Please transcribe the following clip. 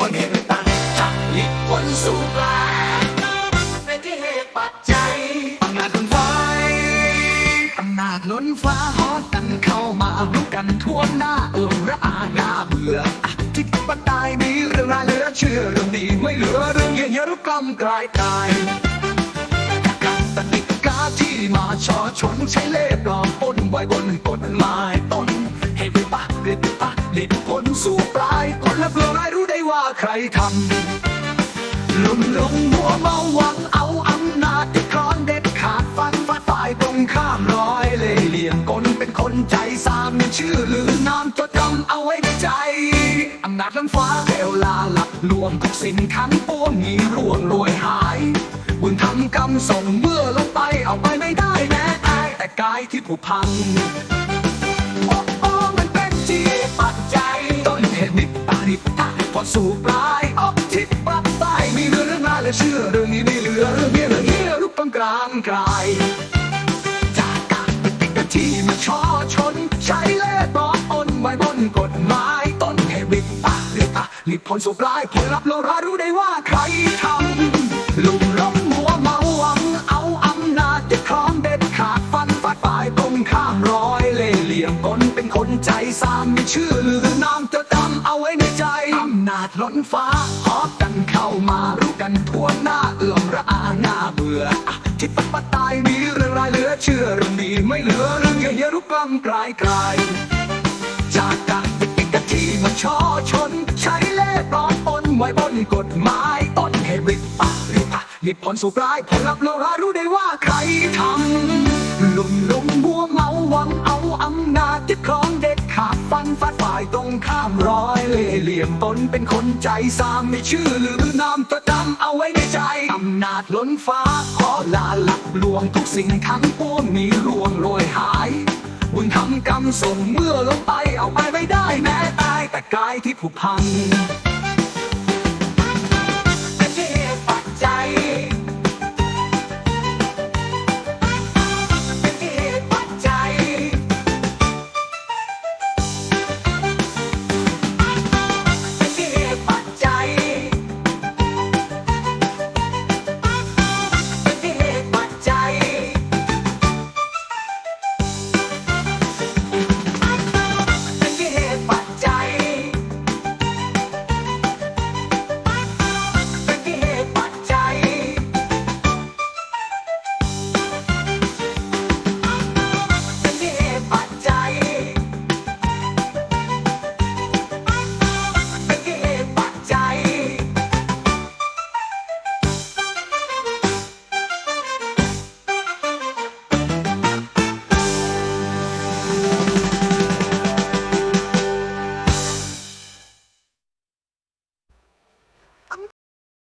คนเห็นต่างชักลิดผลสู่ปลายเป็นที่เหตุปัจจัยอำนาจล้นฟ้าอำนาจล้นฟ้าฮอดกันเข้ามารุกกันทั่วหน้าเอิมระอาหน้าเบื่อที่ปัตตายมีเรื่องรายเหลือเชื่อเรื่องดีไม่เหลือเรื่องเหี้ยๆรุกกำกลายกายกันตติกาที่มาชอชนใช้เล่ห์ปลอมปนไว้บนกฎหมายต้นให้ไปปะเด็ดปะเด็ดผลสู่ปลาย ใครทำลุ่มหลงมัวเมาหวังเอาอำนาจที่ครอนเด็ดขาดฟันฟัดฝ่ายตรงข้ามร้อยเล่ห์เหลี่ยมกลเป็นคนใจสามมีชื่อหรือนามจดจำเอาไว้ในใจอำนาจล้นฟ้าเทวลาหลักลวงทุกสิ่งทั้งปวงหนีร่วงโรยหาย บุญทำกรรมส่งเมื่อลงไปเอาไปไม่ได้แม้ตายแต่กายที่ผุพังโอ้โอ้มันเป็นที่ปัจจัยต้นเหตุนิพพานิพพา นพอสู่ปลายออกทิศปักใต้มีเรื่องราและเชื่อเรื่องนี้ไม่เหลือเรื่องนี้เรื่องนี้รูปกลางกลางกลายจากการปฏิบัติที่มาช่อชน ใช้เล่ห์ปลอมอนไว้บนกฎหมายต้นเหตุวิปากหรือตาหลีผลสุปลายผลลัพธ์เรารู้ได้ว่าใครทำลุ่มล้มหัวเมาหวังเอาอำนาจจะครองเด็ดขาดฟันฟาดปลายตรงข้ามร้อยเล่เหลี่ยมกลเป็นคนใจสามมีชื่อหรือนามจะจำ อำนาจล้นฟ้าหอบกันเข้ามารู้กันทั่วหน้าเอื้อมระอาหน้าเบื่อที่ปัตตายมีเรื่องรายเหลือเชื่อเรื่องดีไม่เหลือเรื่องเหี้ยๆรุกกำกลายกลายจากการเป็นกะที่มาช่อชน ใช้เล่ปลอมปนไว้บนกฎหมายต้นเหตุริบปะริบปะริบผลสู่ปลายผลลัพธ์เรารู้ได้ว่าใครทำลุ่มลุ่มบัวเมาหวังเอาอำนาจที่ครอง ฟันฟัดฝ่ายตรงข้ามร้อยเล่เหลี่ยมตนเป็นคนใจสามไม่ชื่อหรือนามประดำเอาไว้ในใจอำนาจล้นฟ้าขอลาหลับลวงทุกสิ่งทั้งปวงมีร่วงโรยหาย บุญทำกรรมส่งเมื่อลงไปเอาไปไม่ได้แม้ตายแต่กายที่ผุพัง